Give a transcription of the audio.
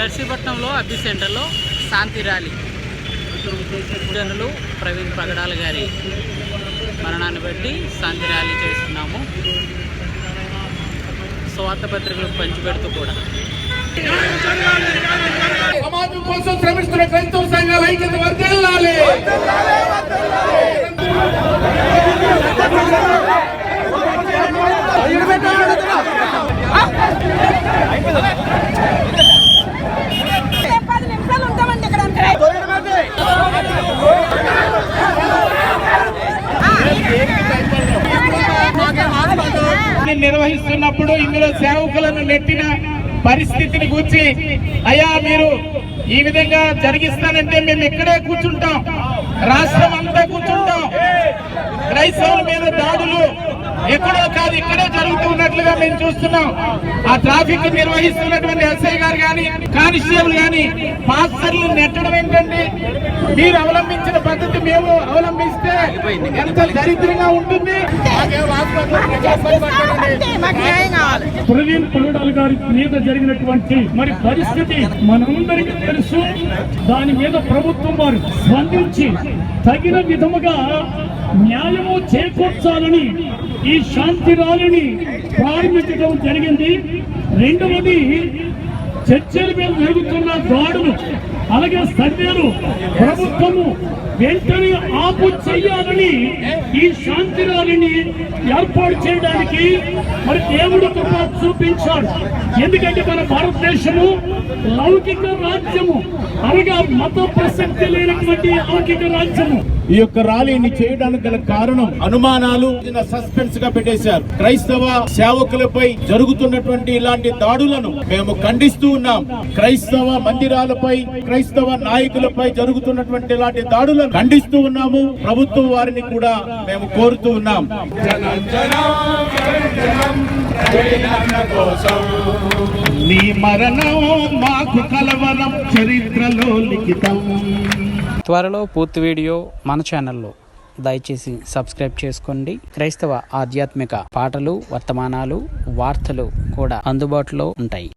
నర్సీపట్నంలో అబ్బి సెంటర్లో శాంతి ర్యాలీ. జనులు ప్రవీణ్ పగడాల గారి మరణాన్ని బట్టి శాంతి ర్యాలీ చేస్తున్నాము. స్వార్థ పత్రికలు పంచిపెడుతూ కూడా. సమాజం కోసం శ్రమిస్తున్న క్రైస్తవ సంఘాలు ఐక్యత వర్తిల్లాలి నిర్వహిస్తున్నప్పుడు ఇందులో సేవకులను నెట్టిన పరిస్థితిని గురించి అయ్యా మీరు ఈ విధంగా జరిగిస్తానంటే మేము ఇక్కడే కూర్చుంటాం. రాష్ట్రం అంతా కూర్చుంటాం. క్రైస్తవుల మీద దాడులు ఎక్కడో కాదు ఇక్కడే జరుగుతున్నట్లుగా మేము చూస్తున్నాం. ఆ ట్రాఫిక్ నిర్వహిస్తున్నటువంటి ఎస్ఐ గారు కానీ కానిస్టేబుల్ కానీ పాస్టర్లు నెట్టడం ఏంటండి? మీరు అవలంబించిన పద్ధతి మేము అవలంబిస్తే ఎంత దరిద్రంగా ఉంటుంది? ప్రవీణ్ పగడాల్ గారి మీద జరిగినటువంటి మరి పరిస్థితి మనందరికీ తెలుసు. దాని మీద ప్రభుత్వం వారు స్పందించి తగిన విధముగా న్యాయము చేకూర్చాలని ఈ శాంతి ర్యాలీని ప్రారంభించడం జరిగింది. రెండవది చర్చల మీద జరుగుతున్న దాడులు అలాగే సర్వేలు ప్రభుత్వము వెంటనే ఆపు చెయ్యాలని ఈ శాంతి ర్యాలీని ఏర్పాటు చేయడానికి మరి దేవుడు కృప చూపించాడు. ఎందుకంటే మన భారతదేశము లౌకిక రాజ్యము అనగా మత ప్రసక్తి లేనటువంటి లౌకిక రాజ్యము. ఈ యొక్క ర్యాలీని చేయడానికి గల కారణం అనుమానాలు సస్పెన్స్గా పెట్టేశారు. క్రైస్తవ సేవకులపై జరుగుతున్నటువంటి ఇలాంటి దాడులను మేము ఖండిస్తూ ఉన్నాం. క్రైస్తవ మందిరాలపై క్రైస్తవ నాయకులపై జరుగుతున్నటువంటి ఇలాంటి దాడులను ఖండిస్తూ ఉన్నాము. ప్రభుత్వం వారిని కూడా మేము కోరుతూ ఉన్నాం. నీ మరణం మాకు కలవరం చరిత్రలో లిఖితం. త్వరలో పూర్తి వీడియో మన ఛానల్లో. దయచేసి సబ్స్క్రైబ్ చేసుకోండి. క్రైస్తవ ఆధ్యాత్మిక పాటలు వర్తమానాలు వార్తలు కూడా అందుబాటులో ఉంటాయి.